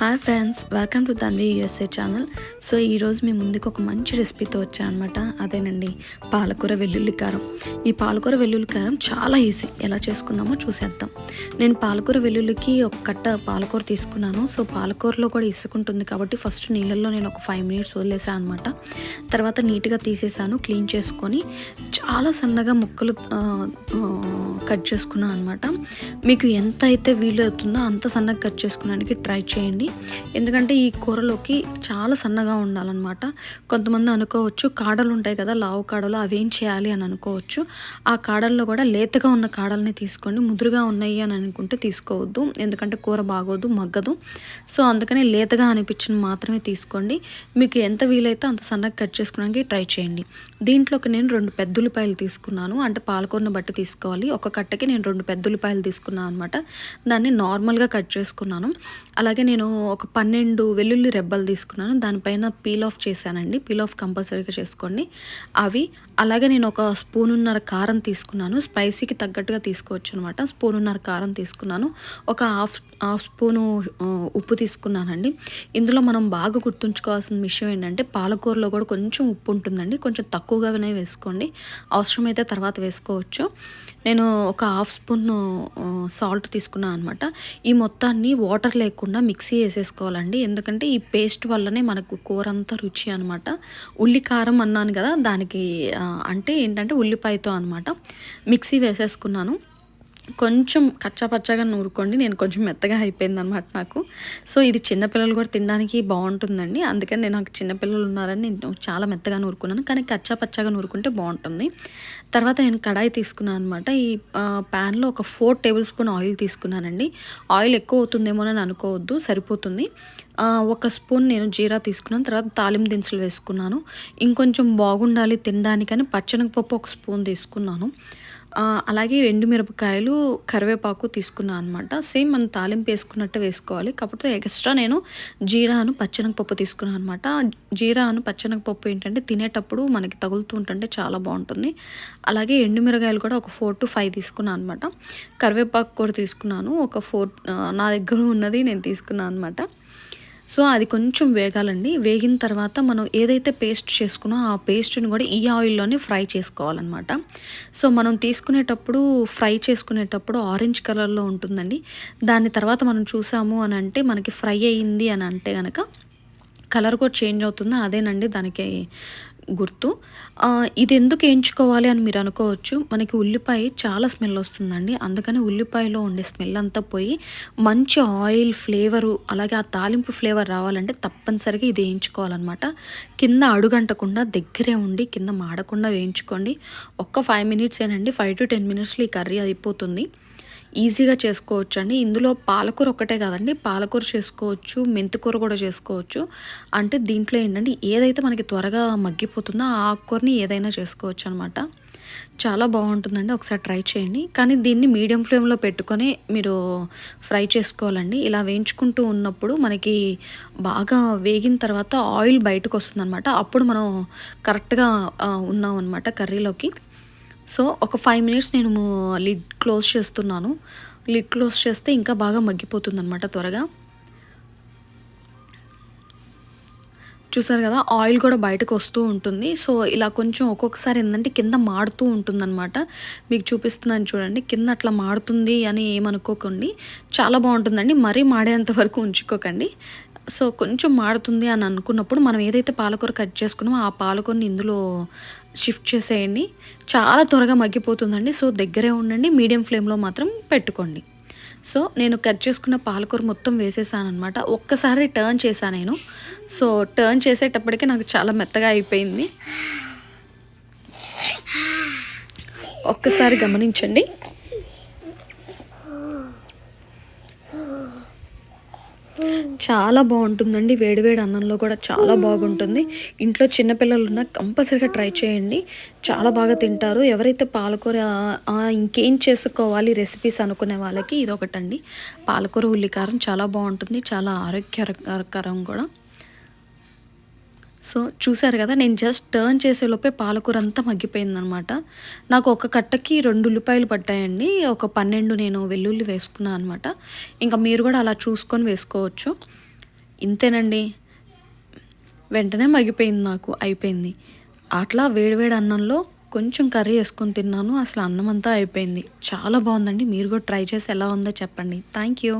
Hi friends welcome to Tanvi USA channel so ఈరోజు మీ ముందుకు ఒక మంచి రెసిపీతో వచ్చా అనమాట అదేనండి పాలకూర వెల్లుల్లి కారం. ఈ పాలకూర వెల్లుల్లి కారం చాలా ఈజీ ఎలా చేసుకుందామో చూసేద్దాం. నేను పాలకూర వెల్లుల్లికి ఒక కట్ట పాలకూర తీసుకున్నాను. సో పాలకూరలో కూడా ఇసుకుంటుంది కాబట్టి ఫస్ట్ నీళ్ళల్లో నేను ఒక ఫైవ్ మినిట్స్ వదిలేసాను అనమాట తర్వాత నీట్గా తీసేసాను క్లీన్ చేసుకొని చాలా సన్నగా ముక్కలు కట్ చేసుకున్నాను అనమాట మీకు ఎంత అయితే వీలు అవుతుందో అంత సన్నగా కట్ చేసుకోవడానికి ట్రై చేయండి. ఎందుకంటే ఈ కూరలోకి చాలా సన్నగా ఉండాలన్నమాట. కొంతమంది అనుకోవచ్చు కాడలు ఉంటాయి కదా లావు కాడలు అవేం చేయాలి అని అనుకోవచ్చు. ఆ కాడల్లో కూడా లేతగా ఉన్న కాడల్ని తీసుకోండి ముదురుగా ఉన్నాయి అని అనుకుంటే తీసుకోవద్దు. ఎందుకంటే కూర బాగోదు మగ్గదు. సో అందుకనే లేతగా అనిపించిన మాత్రమే తీసుకోండి. మీకు ఎంత వీలైతే అంత సన్నగా కట్ చేసుకోవడానికి ట్రై చేయండి. దీంట్లోకి నేను రెండు పెద్ద ఉల్లిపాయలు తీసుకున్నాను. అంటే పాలకూరను బట్టి తీసుకోవాలి. ఒక కట్టకి నేను రెండు పెద్ద ఉల్లిపాయలు తీసుకున్నాను అనమాట దాన్ని నార్మల్గా కట్ చేసుకున్నాను. అలాగే నేను ఒక పన్నెండు వెల్లుల్లి రెబ్బలు తీసుకున్నాను. దానిపైన పీల్ ఆఫ్ చేశానండి. పీల్ ఆఫ్ కంపల్సరీగా చేసుకోండి. అవి అలాగే నేను ఒక స్పూనున్నర కారం తీసుకున్నాను. స్పైసీకి తగ్గట్టుగా తీసుకోవచ్చు అనమాట స్పూనున్నర కారం తీసుకున్నాను. ఒక హాఫ్ హాఫ్ స్పూను ఉప్పు తీసుకున్నానండి. ఇందులో మనం బాగా గుర్తుంచుకోవాల్సిన విషయం ఏంటంటే పాలకూరలో కూడా కొంచెం ఉప్పు ఉంటుందండి. కొంచెం తక్కువగానే వేసుకోండి. అవసరమైతే తర్వాత వేసుకోవచ్చు. నేను ఒక హాఫ్ స్పూన్ సాల్ట్ తీసుకున్నాను అనమాట ఈ మొత్తాన్ని వాటర్ లేకుండా మిక్సీ వేసేసుకోవాలండి. ఎందుకంటే ఈ పేస్ట్ వల్లనే మనకు కూర అంతా రుచి అనమాట ఉల్లి కారం అన్నాను కదా దానికి అంటే ఏంటంటే ఉల్లిపాయతో అనమాట మిక్సీ వేసేసుకున్నాను. కొంచెం కచ్చా పచ్చగా నూరుకోండి. నేను కొంచెం మెత్తగా అయిపోయింది అనమాట నాకు. సో ఇది చిన్నపిల్లలు కూడా తినడానికి బాగుంటుందండి. అందుకని నేను నాకు చిన్నపిల్లలు ఉన్నారని నేను చాలా మెత్తగా నూరుకున్నాను. కానీ కచ్చా పచ్చగా నూరుకుంటే బాగుంటుంది. తర్వాత నేను కడాయి తీసుకున్నాను అనమాట ఈ ప్యాన్లో ఒక ఫోర్ టేబుల్ స్పూన్ ఆయిల్ తీసుకున్నానండి. ఆయిల్ ఎక్కువ అవుతుందేమో అని అనుకోవద్దు సరిపోతుంది. ఒక స్పూన్ నేను జీరా తీసుకున్నాను. తర్వాత తాలింపు దినుసులు వేసుకున్నాను. ఇంకొంచెం బాగుండాలి తినడానికని పచ్చనగపప్పు ఒక స్పూన్ తీసుకున్నాను. అలాగే ఎండుమిరపకాయలు కరివేపాకు తీసుకున్నాను అనమాట సేమ్ మనం తాలింపు వేసుకున్నట్టు వేసుకోవాలి. కాకపోతే ఎక్స్ట్రా నేను జీరాను పచ్చనగపప్పు తీసుకున్నాను అనమాట జీరాను పచ్చనగపప్పు ఏంటంటే తినేటప్పుడు మనకి తగులుతూ ఉంటుంటే చాలా బాగుంటుంది. అలాగే ఎండుమిరకాయలు కూడా ఒక ఫోర్ టు ఫైవ్ తీసుకున్నాను అనమాట కరివేపాకు కూడా తీసుకున్నాను. ఒక ఫోర్ నా దగ్గర ఉన్నది నేను తీసుకున్నాను అనమాట సో అది కొంచెం వేగాలండి. వేగిన తర్వాత మనం ఏదైతే పేస్ట్ చేసుకున్నా ఆ పేస్ట్ని కూడా ఈ ఆయిల్లోనే ఫ్రై చేసుకోవాలన్నమాట. సో మనం తీసుకునేటప్పుడు ఫ్రై చేసుకునేటప్పుడు ఆరెంజ్ కలర్లో ఉంటుందండి. దాని తర్వాత మనం చూసాము అని అంటే మనకి ఫ్రై అయ్యింది అని అంటే కనుక కలర్ కూడా చేంజ్ అవుతుంది? అదేనండి. దానికి గుర్తు. ఇది ఎందుకు వేయించుకోవాలి అని మీరు అనుకోవచ్చు. మనకి ఉల్లిపాయ చాలా స్మెల్ వస్తుందండి. అందుకని ఉల్లిపాయలో ఉండే స్మెల్ అంతా పోయి మంచి ఆయిల్ ఫ్లేవరు అలాగే ఆ తాలింపు ఫ్లేవర్ రావాలంటే తప్పనిసరిగా ఇది వేయించుకోవాలన్నమాట. కింద అడుగంటకుండా దగ్గరే ఉండి కింద మాడకుండా వేయించుకోండి. ఒక్క ఫైవ్ మినిట్స్ ఏనండి ఫైవ్ టు టెన్ మినిట్స్లో ఈ కర్రీ అయిపోతుంది. ఈజీగా చేసుకోవచ్చు అండి ఇందులో పాలకూర ఒక్కటే కాదండి. పాలకూర చేసుకోవచ్చు మెంతికూర కూడా చేసుకోవచ్చు. అంటే దీంట్లో ఏంటంటే ఏదైతే మనకి త్వరగా మగ్గిపోతుందో ఆ ఆకుకూరని ఏదైనా చేసుకోవచ్చు అనమాట చాలా బాగుంటుందండి. ఒకసారి ట్రై చేయండి. కానీ దీన్ని మీడియం ఫ్లేమ్లో పెట్టుకొని మీరు ఫ్రై చేసుకోవాలండి. ఇలా వేయించుకుంటూ ఉన్నప్పుడు మనకి బాగా వేగిన తర్వాత ఆయిల్ బయటకు వస్తుందన్నమాట అప్పుడు మనం కరెక్ట్గా ఉన్నాం అనమాట కర్రీలోకి. సో ఒక ఫైవ్ మినిట్స్ నేను లిడ్ క్లోజ్ చేస్తున్నాను. లిడ్ క్లోజ్ చేస్తే ఇంకా బాగా మగ్గిపోతుంది అనమాట త్వరగా. చూసారు కదా ఆయిల్ కూడా బయటకు వస్తూ ఉంటుంది. సో ఇలా కొంచెం ఒక్కొక్కసారి ఏంటంటే కింద మాడుతూ ఉంటుందన్నమాట. మీకు చూపిస్తున్నాను చూడండి కింద అట్లా మాడుతుంది అని ఏమనుకోకండి. చాలా బాగుంటుందండి. మరీ మాడేంత వరకు ఉంచుకోకండి. సో కొంచెం మాడుతుంది అని అనుకున్నప్పుడు మనం ఏదైతే పాలకూర కట్ చేసుకున్నామో ఆ పాలకూరని ఇందులో షిఫ్ట్ చేసేయండి. చాలా త్వరగా మగ్గిపోతుందండి. సో దగ్గరే ఉండండి. మీడియం ఫ్లేమ్లో మాత్రం పెట్టుకోండి. సో నేను కట్ చేసుకున్న పాలకూర మొత్తం వేసేసాను అనమాట ఒక్కసారి టర్న్ చేశాను నేను. సో టర్న్ చేసేటప్పటికి నాకు చాలా మెత్తగా అయిపోయింది. ఒక్కసారి గమనించండి. చాలా బాగుంటుందండి. వేడివేడి అన్నంలో కూడా చాలా బాగుంటుంది. ఇంట్లో చిన్నపిల్లలు ఉన్న కంపల్సరీగా ట్రై చేయండి. చాలా బాగా తింటారు. ఎవరైతే పాలకూర ఇంకేం చేసుకోవాలి రెసిపీస్ అనుకునే వాళ్ళకి ఇది ఒకటండి పాలకూర ఉల్లికారం చాలా బాగుంటుంది. చాలా ఆరోగ్యకరం కూడా. సో చూసారు కదా నేను జస్ట్ టర్న్ చేసేలోపే పాలకూర అంతా మగ్గిపోయిందనమాట నాకు ఒక కట్టకి రెండు ఉల్లిపాయలు పడ్డాయండి ఒక పన్నెండు నేను వెల్లుల్లి వేసుకున్నాను అనమాట ఇంకా మీరు కూడా అలా చూసుకొని వేసుకోవచ్చు. ఇంతేనండి. వెంటనే మగ్గిపోయింది నాకు అయిపోయింది. అట్లా వేడివేడి అన్నంలో కొంచెం కర్రీ వేసుకొని తిన్నాను అసలు అన్నం అంతా అయిపోయింది. చాలా బాగుందండి మీరు కూడా ట్రై చేసి ఎలా ఉందో చెప్పండి. Thank you